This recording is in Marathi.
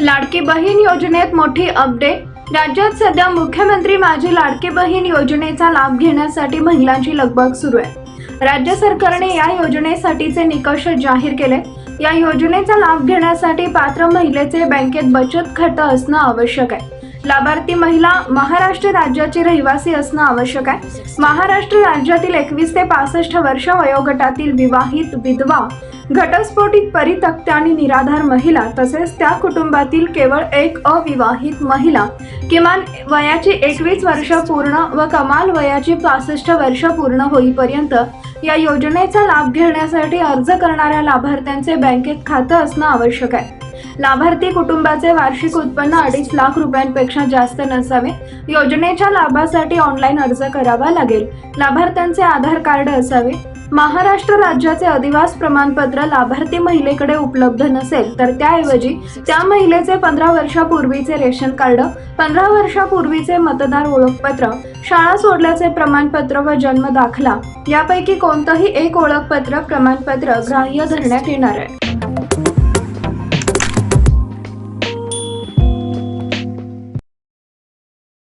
लाडकी बहीण योजनेत मोठी अपडेट राज्यात सध्या मुख्यमंत्री माझी लाडकी बहीण योजनेचा लाभ घेण्यासाठी महिलांची लगबग सुरू आहे. राज्य सरकारने या योजनेसाठीचे निकष जाहीर केले. या योजनेचा लाभ घेण्यासाठी पात्र महिलेचे बँकेत बचत खातं असणं आवश्यक आहे. लाभार्थी महिला महाराष्ट्र राज्याची रहिवासी असणं आवश्यक आहे. महाराष्ट्र राज्यातील एकवीस ते पासष्ट वर्ष वयोगटातील विवाहित विधवा घटस्फोटित परितक्त्या आणि निराधार महिला तसेच त्या कुटुंबातील केवळ एक अविवाहित महिला किमान वयाची एकवीस वर्ष पूर्ण व कमाल वयाची पासष्ट वर्ष पूर्ण होईपर्यंत या योजनेचा लाभ घेण्यासाठी अर्ज करणाऱ्या लाभार्थ्यांचे बँकेत खातं असणं आवश्यक आहे. लाभार्थी कुटुंबाचे वार्षिक उत्पन्न अडीच लाख रुपयांपेक्षा जास्त नसावे. योजनेच्या लाभासाठी ऑनलाईन अर्ज करावा लागेल. लाभार्थ्यांचे आधार कार्ड असावे. महाराष्ट्र राज्याचे अधिवास प्रमाणपत्र लाभार्थी महिलेकडे उपलब्ध नसेल तर त्याऐवजी त्या महिलेचे पंधरा वर्षापूर्वीचे रेशन कार्ड पंधरा वर्षापूर्वीचे मतदार ओळखपत्र शाळा सोडल्याचे प्रमाणपत्र व जन्म दाखला यापैकी कोणतंही एक ओळखपत्र प्रमाणपत्र ग्राह्य धरण्यात येणार आहे.